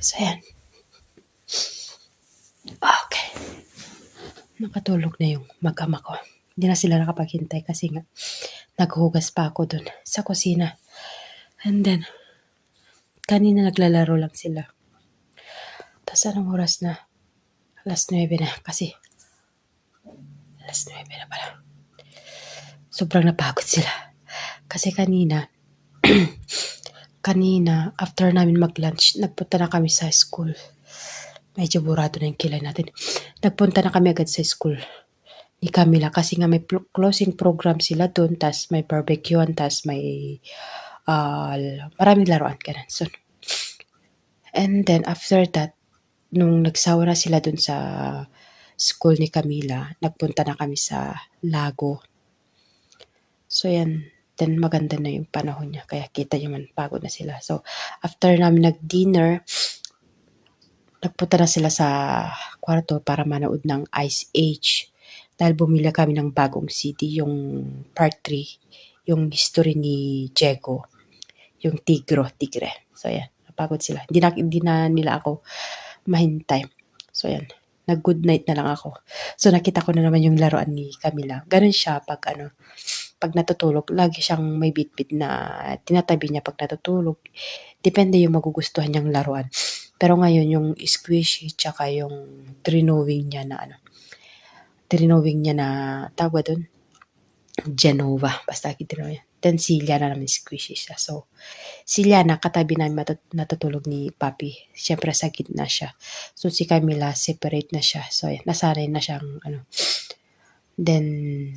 So, ayan. Okay. Nakatulog na yung mag-ama ko. Hindi na sila nakapaghintay kasi nga naghugas pa ako dun sa kusina. And then, kanina naglalaro lang sila. Tapos anong oras na? Alas 9 na kasi alas 9 na pala. Sobrang napagod sila. Kasi kanina, kanina, after namin mag-lunch, nagpunta na kami sa school. Medyo burado na yung kilay natin. Nagpunta na kami agad sa school ni Camila kasi nga may closing program sila doon, tas may barbecuean, tas may uh, maraming laruan, ganun. So, and then after that, nung nagsawa na sila doon sa school ni Camila, nagpunta na kami sa lago. So, yan. Then, maganda na yung panahon niya. Kaya kita nyo man, pagod na sila. So, after namin nag-dinner, nagpunta na sila sa kwarto para manood ng Ice Age. Dahil bumili kami ng bagong CD, yung part 3, yung history ni Diego, yung Tigro, Tigre. So, yan. Napagod sila. Hindi na, hindi na nila ako mahintay. So, yan. Nag-good night na lang ako. So, nakita ko na naman yung laruan ni Camila. Ganun siya pag ano, pag natutulog, lagi siyang may bitbit na tinatabi niya pag natutulog. Depende yung magugustuhan niyang laruan. Pero ngayon, yung squishy, tsaka yung drenowing niya na ano, drenowing niya na, tawag doon, Genova, basta drenowing niya. Then si Liana naman squishy siya. So, si Liana, katabi namin matut- natutulog ni Papi. Siyempre, sa gitna siya. So, si Camila, separate na siya. So, ayan, nasanay na siyang, ano. Then,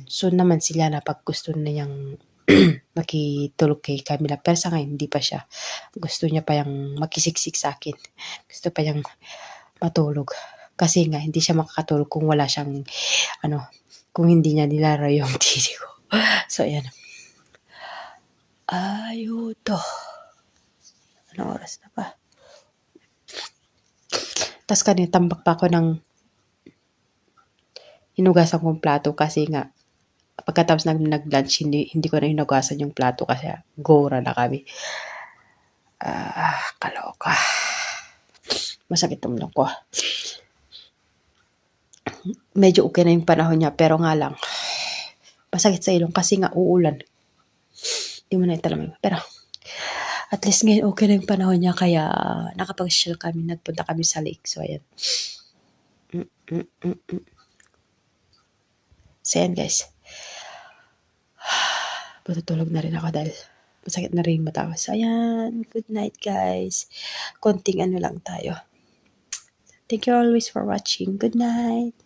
soon naman si Liana, pag gusto na niyang makitulog kay Camila. Pero sa ngayon, hindi pa siya. Gusto niya pa yung makisiksik sa akin. Gusto pa yung matulog. Kasi nga, hindi siya makakatulog kung wala siyang, ano, kung hindi niya nilaro yung titi ko. So, ayan. Ayuto. Anong oras na pa? Tapos kanina, tambak pa ako ng hinugasan kong plato kasi nga, pagkatapos nag nag-lunch, hindi, hindi ko na hinugasan yung plato kasi gora na kami. Ah, kaloka. Masakit ulo ko. Medyo okay na yung panahon niya, pero nga lang, masakit sa ilong kasi nga uulan. Hindi mo na italamig. Pero, at least ngayon okay na yung panahon niya, kaya nakapag-chill kami, nagpunta kami sa lake. So, ayan. Mm. So, ayan guys. Matutulog na rin ako dahil masakit na rin yung mata ko. So, ayan. Good night, guys. Konting ano lang tayo. Thank you always for watching. Good night.